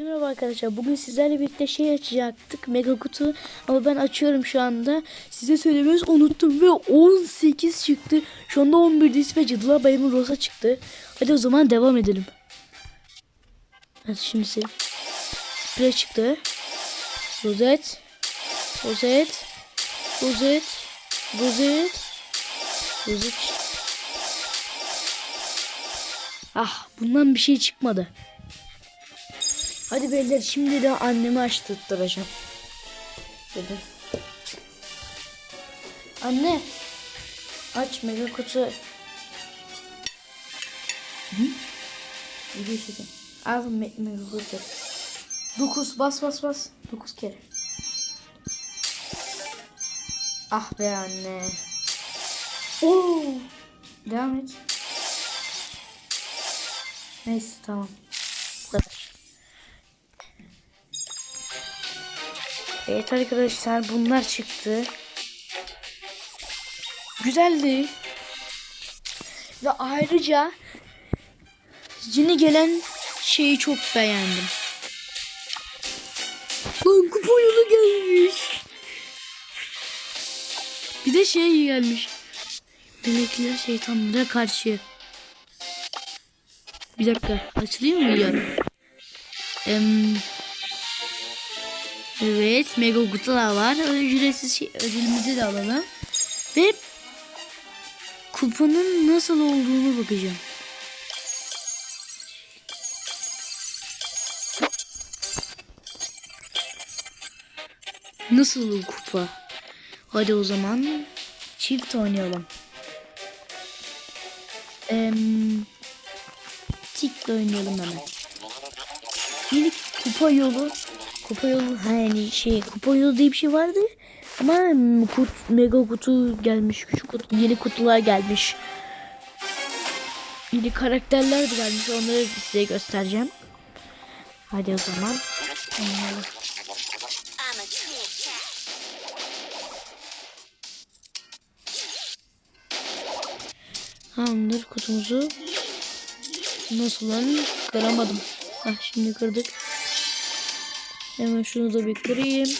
Merhaba arkadaşlar. Bugün sizlerle birlikte şey açacaktık. Mega kutu. Ama ben açıyorum şu anda. Size söylemeyi unuttum ve 18 çıktı. Şu anda 11'deyiz ve Cadılar Bayramı Rosa çıktı. Hadi o zaman devam edelim. Evet şimdi. Sprey çıktı. Rozet. Rozet. Rozet. Rozet. Rozet. Ah bundan bir şey çıkmadı. Hadi beyler şimdi de annemi açtırtıracağım. Dedim. Anne. Aç mega kutu. Hı? Video çekin. Al me mega kutu. 9 bas bas bas. 9 kere. Ah be anne. Oo. Devam et. Neyse tamam. Evet arkadaşlar bunlar çıktı. Güzeldi. Ve ayrıca yeni gelen şeyi çok beğendim. Lan kupa yolu gelmiş. Bir de şey gelmiş. Melekler şeytanlara karşı. Bir dakika açılıyor mu yarın? Em, Evet, mega kutular var. Ücretsiz şey, ödülümüzü de alalım. Ve kupanın nasıl olduğunu bakacağım. Nasıl kupa? Hadi o zaman çift oynayalım. Em, tikle oynayalım hemen. İlk kupa yolu kupa yolu ha yani şey kupa yolu diye bir şey vardı. Ama kut, mega kutu gelmiş küçük kutu yeni kutular gelmiş. Yeni karakterler de gelmiş onları size göstereceğim. Hadi o zaman. Tamamdır kutumuzu nasıl lan? Kıramadım. Ah şimdi kırdık Hemen şunu da bir kırayım.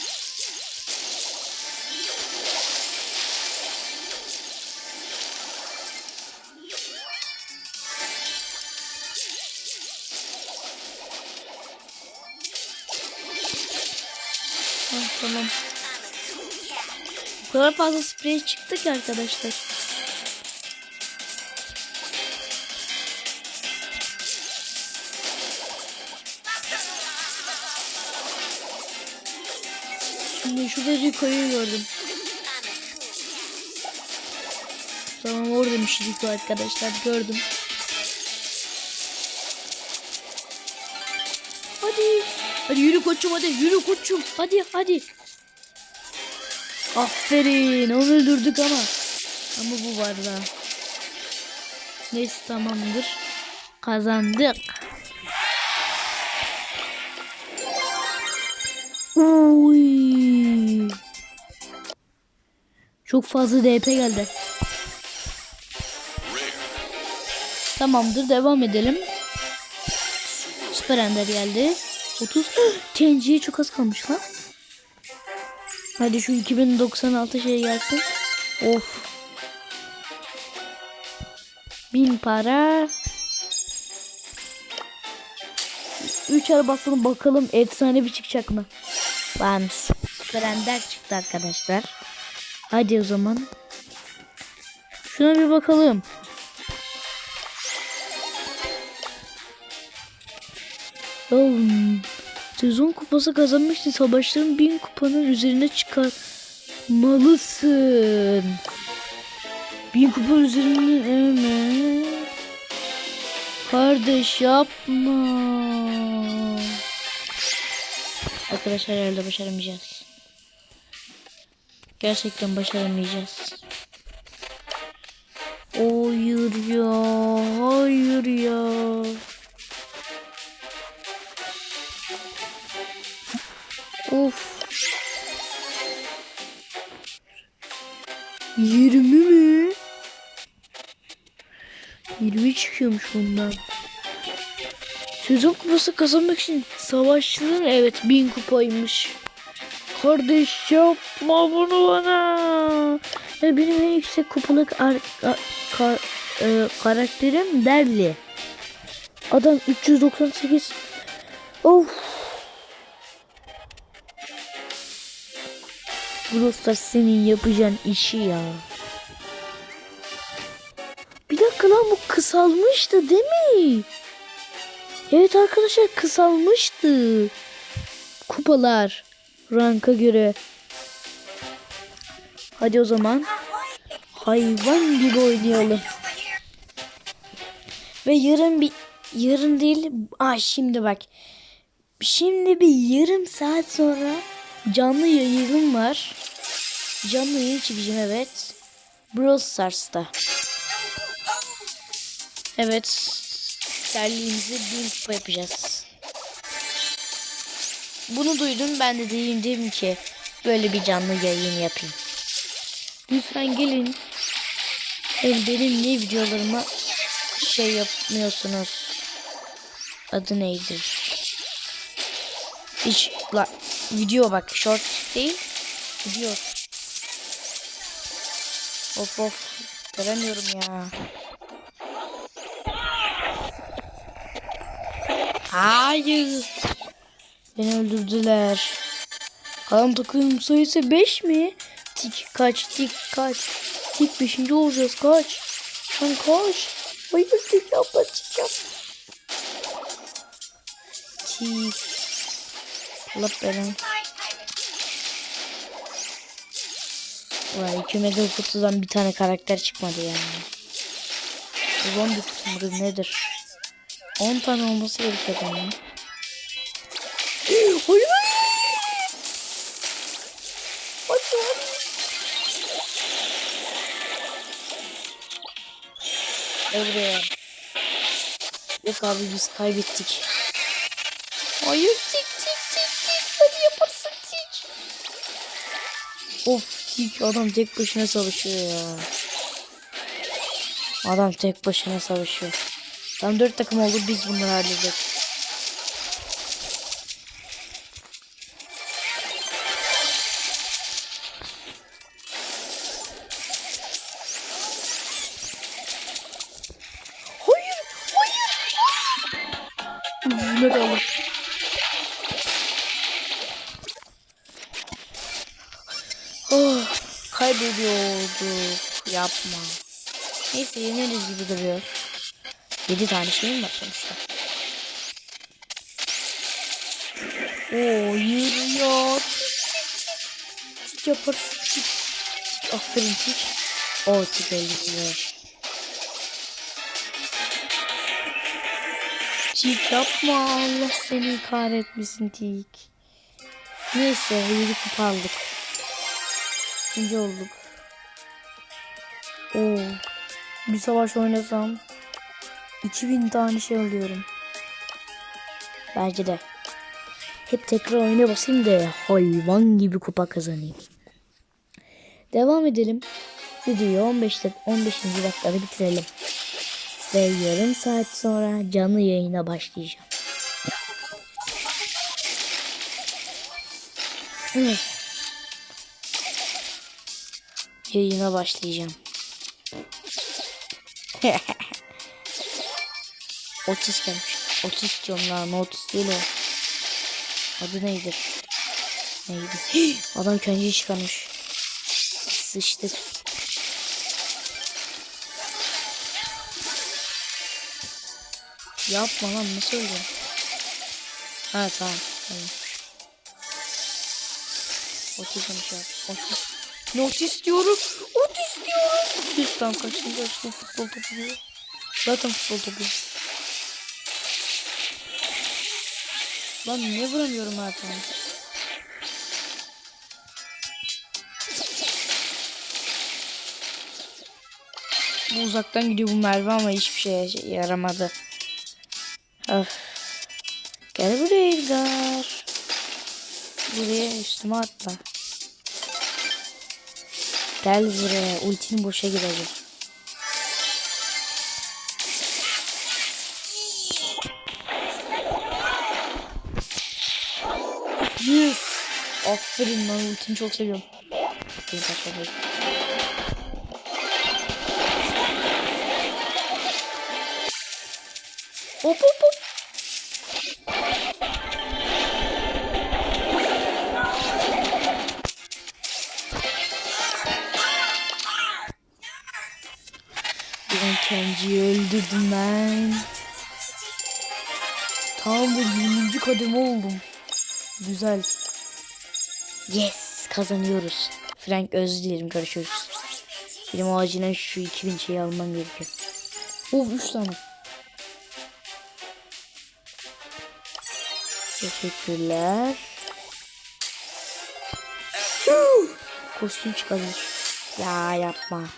Ah, tamam. O kadar fazla sprey çıktı ki arkadaşlar. Şimdi şurada Rico'yu gördüm. Tamam oradaymış Rico arkadaşlar gördüm. Hadi. Hadi yürü koçum hadi yürü koçum. Hadi hadi. Aferin onu öldürdük ama. Ama bu var daha. Neyse tamamdır. Kazandık. Uy. Çok fazla DP geldi. Tamamdır devam edelim. Süper Ender geldi. 30. TNG'ye çok az kalmış lan. Hadi şu 2096 şey gelsin. Of. Bin para. 3 arabasını bakalım efsane bir çıkacak mı? Lan Süper Ender çıktı arkadaşlar. Hadi o zaman. Şuna bir bakalım. Oğlum, sezon kupası kazanmıştın. Savaşların bin kupanın üzerine çıkarmalısın. Bin kupa üzerine evet. Kardeş yapma. Arkadaşlar herhalde başaramayacağız. Gerçekten başaramayacağız. Hayır ya. Hayır ya. Of. 20 mi? 20 çıkıyormuş bundan. Sezon kupası kazanmak için savaşçıların evet bin kupaymış. Kardeş yapma bunu bana. Ya benim en yüksek kupalık ar- a- ka- e, karakterim Derli. Adam 398. Of. Burası senin yapacağın işi ya. Bir dakika lan bu kısalmıştı değil mi? Evet arkadaşlar kısalmıştı. Kupalar ranka göre. Hadi o zaman hayvan gibi oynayalım. Ve yarın bir yarın değil ah şimdi bak. Şimdi bir yarım saat sonra canlı yayınım var. Canlı yayın çekeceğim evet. Brawl Stars'ta. Evet. Terliğimizi kupa yapacağız. Bunu duydum ben de diyeyim dedim ki böyle bir canlı yayın yapayım. Lütfen gelin. Hem benim ne videolarıma şey yapmıyorsunuz. Adı neydir? Hiç la, video bak short değil. Video. Of of. Göremiyorum ya. Hayır. Beni öldürdüler. Kalan takım sayısı 5 mi? Tik kaç tik kaç. Tik 5. olacağız kaç. Sen kaç. Hayır tik yapma tik yapma. Tik. Allah belanı. Vay iki mega kutudan bir tane karakter çıkmadı yani. Zombi kutu mudur nedir? 10 tane olması gerekiyor onun. Buraya. Yok abi biz kaybettik. Hayır tik tik tik tik. Hadi yaparsın tik. Of tik adam tek başına savaşıyor ya. Adam tek başına savaşıyor. Tam dört takım oldu biz bunları halledeceğiz. Yapma. Neyse yeneriz gibi duruyor. 7 tane şeyim var sonuçta. Oo yürüyor. Tik yaparsın tik. Tik aferin tik. O tik öldürüyor. Tik yapma Allah seni kahretmesin tik. Neyse 7 kupa aldık. İkinci olduk. Oo. Bir savaş oynasam 2000 tane şey alıyorum. Bence de. Hep tekrar oyuna basayım da hayvan gibi kupa kazanayım. Devam edelim. Videoyu 15 dak 15. dakikada bitirelim. Ve yarım saat sonra canlı yayına başlayacağım. Yayına başlayacağım. Otis gelmiş. Otis diyorum lan. Otis değil o. Adı neydir? Neydi? Adam kendi çıkarmış. Sıçtık. Yapma lan nasıl öldün? Ha tamam. tamam. Olmuş abi. Otis. Ne otis diyorum? Otis diyorum. Biz tam kaçtım kaçtım futbol topu diyor. Zaten futbol topu. Lan niye vuramıyorum zaten? Bu uzaktan gidiyor bu Merve ama hiçbir şeye şey yaramadı. Öf. Gel buraya Edgar. Buraya üstüme atla. Gel buraya ultin boşa gidecek. Yes. Aferin ben ultini çok seviyorum. Beni kaçmadım. Hop hop hop. Kenji'yi öldürdüm ben. Tam da 20. kademe oldum. Güzel. Yes kazanıyoruz. Frank özür dilerim görüşürüz. Benim acilen şu 2000 şeyi almam gerekiyor. Of 3 tane. Teşekkürler. Kostüm çıkabilir. Ya yapma.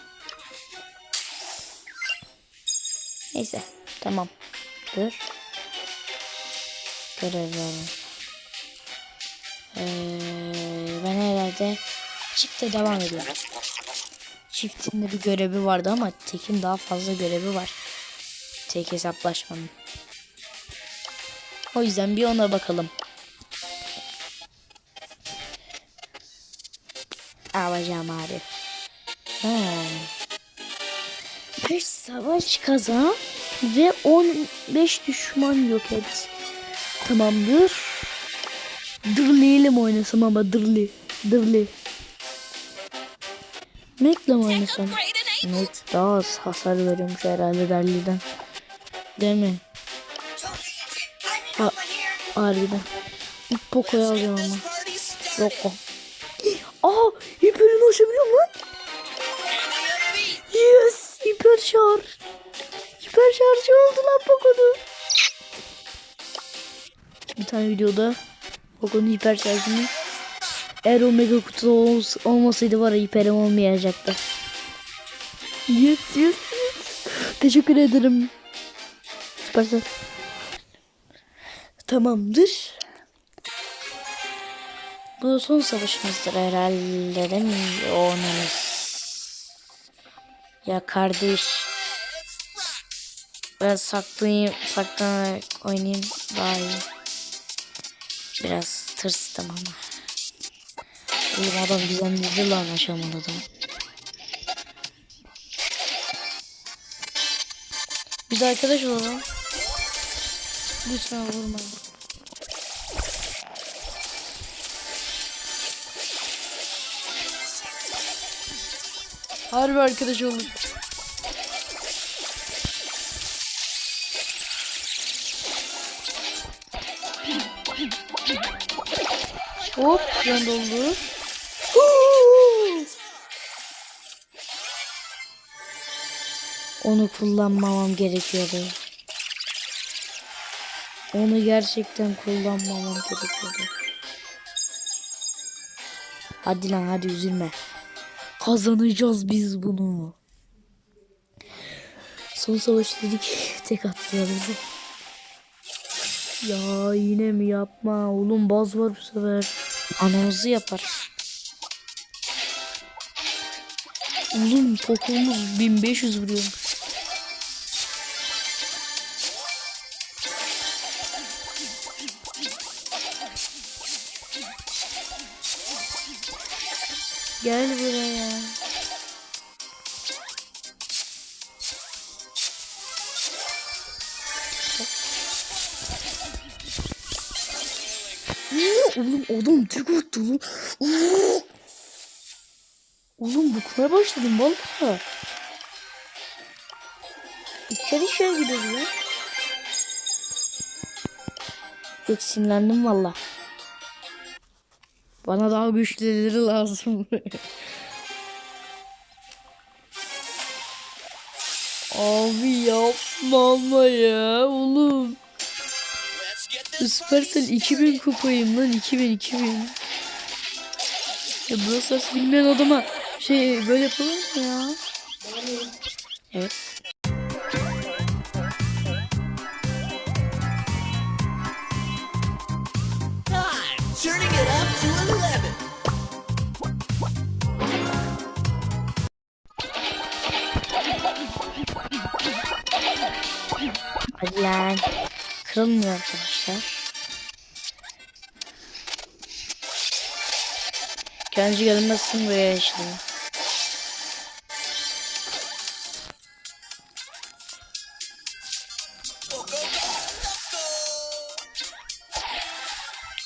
Neyse tamam. Dur. Görev verin. Ee, ben herhalde çifte devam ediyorum. Çiftin de bir görevi vardı ama tekin daha fazla görevi var. Tek hesaplaşmanın. O yüzden bir ona bakalım. Alacağım abi. Ha. Bir savaş kazan ve 15 düşman yok et. Tamamdır. Dırli ile mi oynasam ama Dırli. Dırli. Mac'le mi oynasam? Mac daha az hasar veriyormuş herhalde Dırli'den. Değil mi? Ha, harbiden. İlk Poco'yu ama. Yok o. Aa! Hiper'ini aşabiliyorum lan. Yes! Hiper şarj. Hiper şarjı oldu lan Poco'nun. Bir tane videoda Poco'nun hiper şarjını eğer o mega kutu ol- olmasaydı var ya hiperim olmayacaktı. Yes yes yes. Teşekkür ederim. Süpersel. Tamamdır. Bu son savaşımızdır herhalde değil mi? Oynarız. Ya kardeş. Biraz saklayayım, saklanarak oynayayım daha iyi. Biraz tırstım ama. Oğlum adam güzel lan aşamadı da. Biz arkadaş olalım. Lütfen vurma. Harbi arkadaş olun. Hop ben doldu. Onu kullanmamam gerekiyordu. Onu gerçekten kullanmamam gerekiyordu. Hadi lan hadi üzülme. Kazanacağız biz bunu. Son savaş dedik tek attılar bizi. Ya yine mi yapma oğlum baz var bu sefer. Anamızı yapar. Oğlum pokumuz 1500 vuruyor. Gel buraya. Oğlum adam tek attı oğlum. Oğlum bıkmaya başladım valla. İçeri içeri gidiyoruz ya. Yok sinirlendim valla. Bana daha güçlüleri lazım. Abi yapma ama ya oğlum. Supercell 2000 kupayım lan 2000 2000. Ya Stars bilmeyen adama şey böyle yapılır mı ya? Evet. Hadi lan. Kırılmıyor arkadaşlar. Kendisi gelmezsin buraya işte.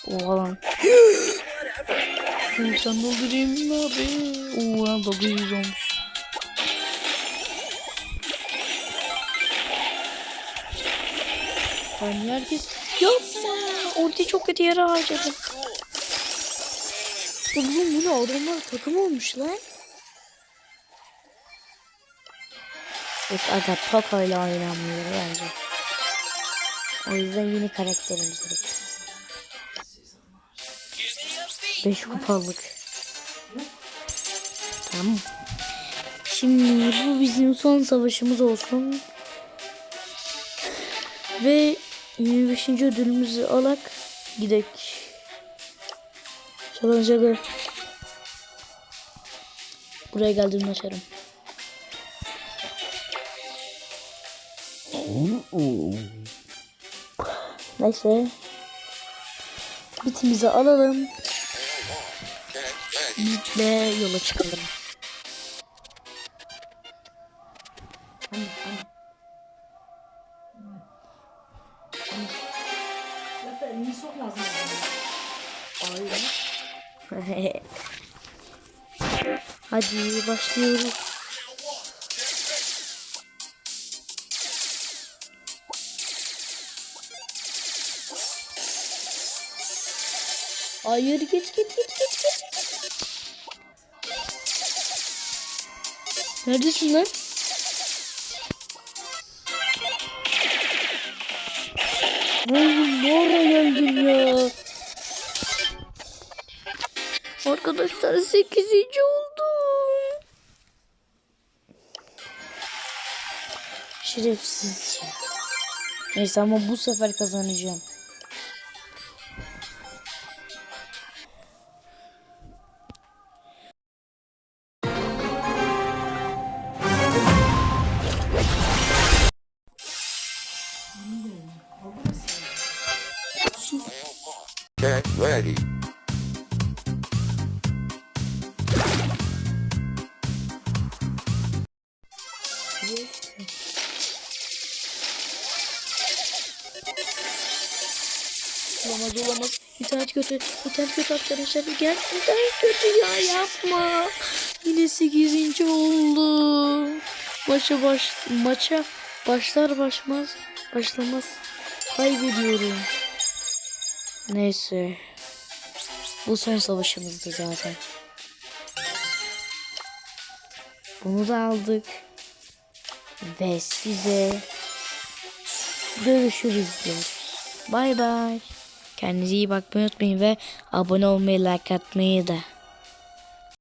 Oha lan. Sen doldurayım abi? Lan 900 olmuş. Lan herkes yapma. Orada çok kötü yere harcadım. Oğlum bu ne adamlar takım olmuş lan. Yok aga Poco ile oynanmıyor bence. O yüzden yeni karakterimiz gerekiyor. 5 kupalık. Tamam. Şimdi bu bizim son savaşımız olsun. Ve 25. ödülümüzü alak gidek. Şaka şaka. Buraya geldiğimde açarım. Neyse. Bitimizi alalım. Bitle yola çıkalım. Hadi başlıyoruz. Hayır git git git git git. Neredesin lan? Oğlum ne ara geldin ya? Arkadaşlar 8. oldum. Şerefsizce. Neyse ama bu sefer kazanacağım. İnternet kötü. İnternet kötü arkadaşlar. Gerçekten kötü ya yapma. Yine 8. oldu. Maça baş maça başlar başmaz başlamaz kaybediyorum. Neyse. Bu son savaşımızdı zaten. Bunu da aldık. Ve size görüşürüz diyoruz. Bay bay. Kendinize iyi bakmayı unutmayın ve abone olmayı, like atmayı da.